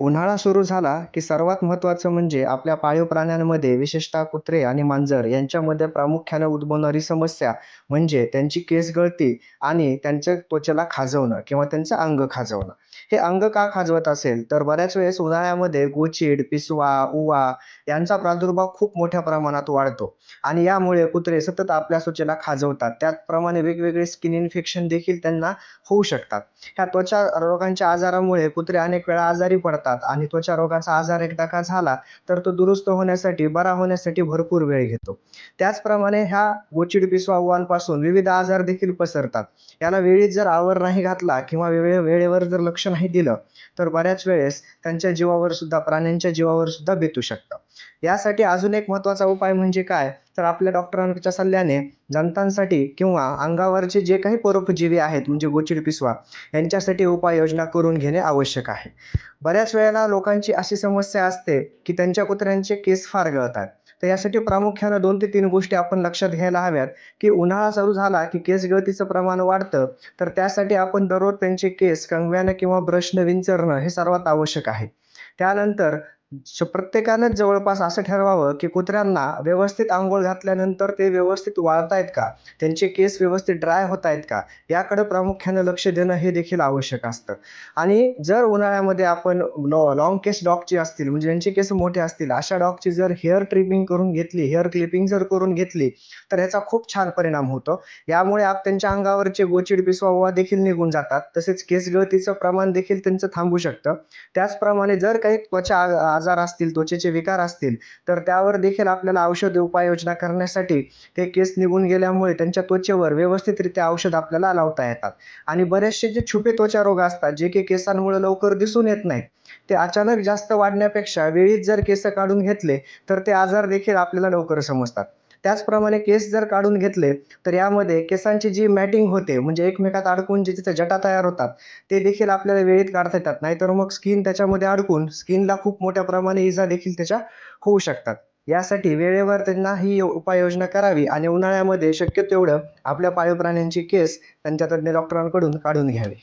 उन्हाळा सुरू झाला की सर्वात महत्त्वाचं म्हणजे आपल्या पाळीव प्राण्यांमध्ये विशेषतः कुत्रे आणि मांजर यांच्यामध्ये प्रामुख्याने उद्भवणारी समस्या म्हणजे त्यांची केस गळती आणि त्यांच्या त्वचेला खाजवणं किंवा त्यांचं अंग खाजवणं. हे अंग का खाजवत असेल? तर बऱ्याच वेळेस उन्हाळ्यामध्ये गोचीड पिसवा उवा यांचा प्रादुर्भाव खूप मोठ्या प्रमाणात वाढतो आणि यामुळे कुत्रे सतत आपल्या त्वचेला खाजवतात. त्याचप्रमाणे वेगवेगळे स्किन इन्फेक्शन देखील त्यांना होऊ शकतात. ह्या त्वचा रोगांच्या आजारामुळे कुत्रे अनेक वेळा आजारी पडतात. आणि त्वचा रोगाचा आजार एकदा का झाला तर तो दुरुस्त होण्यासाठी बरा होण्यासाठी भरपूर वेळ घेतो. त्याचप्रमाणे ह्या गोचिड पिसवा विविध आजार देखील पसरतात. याला वेळीत जर आवर नाही घातला किंवा वेळे वेळेवर जर लक्ष नाही दिलं तर बऱ्याच वेळेस त्यांच्या जीवावर सुद्धा प्राण्यांच्या जीवावर सुद्धा बेतू शकतं. यासाठी अजून एक महत्त्वाचा उपाय म्हणजे काय? तर आपल्या डॉक्टरांच्या सल्ल्याने जंतांसाठी किंवा अंगावरचे जे काही परोपजीवी आहेत म्हणजे गोचिड पिसवा यांच्यासाठी उपाययोजना करून घेणे आवश्यक आहे. बऱ्याच वेळेला लोकांची अशी समस्या असते की त्यांच्या कुत्र्यांचे केस फार गळतात. तर यासाठी प्रामुख्यानं दोन ते तीन गोष्टी आपण लक्षात घ्यायला हव्यात की उन्हाळा चालू झाला की केस गळतीचं प्रमाण वाढतं तर त्यासाठी आपण दररोज त्यांचे केस कंगव्यानं किंवा ब्रशनं विंचरणं हे सर्वात आवश्यक आहे. त्यानंतर श प्रत्येकानंच जवळपास असं ठरवावं की कुत्र्यांना व्यवस्थित आंघोळ घातल्यानंतर ते व्यवस्थित वाळत आहेत का? त्यांचे केस व्यवस्थित ड्राय होत आहेत का? याकडं प्रामुख्यानं लक्ष देणं हे देखील आवश्यक असतं. आणि जर उन्हाळ्यामध्ये आपण लॉ लॉंग केस डॉगची असतील म्हणजे ज्यांचे केस मोठे असतील अशा डॉगची जर हेअर ट्रिमिंग करून घेतली हेअर क्लिपिंग जर करून घेतली तर ह्याचा खूप छान परिणाम होतो. यामुळे आप त्यांच्या अंगावरचे गोचिड पिसवा देखील निघून जातात. तसेच केस गळतीचं प्रमाण देखील त्यांचं थांबू शकतं. त्याचप्रमाणे जर काही त्वचा आ- आजार असतील त्वचेचे विकार असतील तर त्यावर देखील आपल्याला औषध उपाययोजना करण्यासाठी ते केस निघून गेल्यामुळे त्यांच्या त्वचेवर व्यवस्थितरित्या औषध आपल्याला लावता येतात. आणि बरेचसे जे छुपे त्वचा रोग असतात जे की केसांमुळे लवकर दिसून येत नाहीत ते अचानक जास्त वाढण्यापेक्षा वेळीच जर केस काढून घेतले तर ते आजार देखील आपल्याला लवकर समजतात. त्याचप्रमाणे केस जर काढून घेतले तर यामध्ये केसांची जी मॅटिंग होते म्हणजे एकमेकात अडकून जे तिथे जटा तयार होतात ते देखील आपल्याला वेळेत काढता येतात. नाहीतर मग स्किन त्याच्यामध्ये अडकून स्किनला खूप मोठ्या प्रमाणे इजा देखील त्याच्या होऊ शकतात. यासाठी वेळेवर त्यांना ही उपाययोजना करावी आणि उन्हाळ्यामध्ये शक्य तेवढं आपल्या पाळीव प्राण्यांची केस त्यांच्या तज्ज्ञ डॉक्टरांकडून काढून घ्यावी.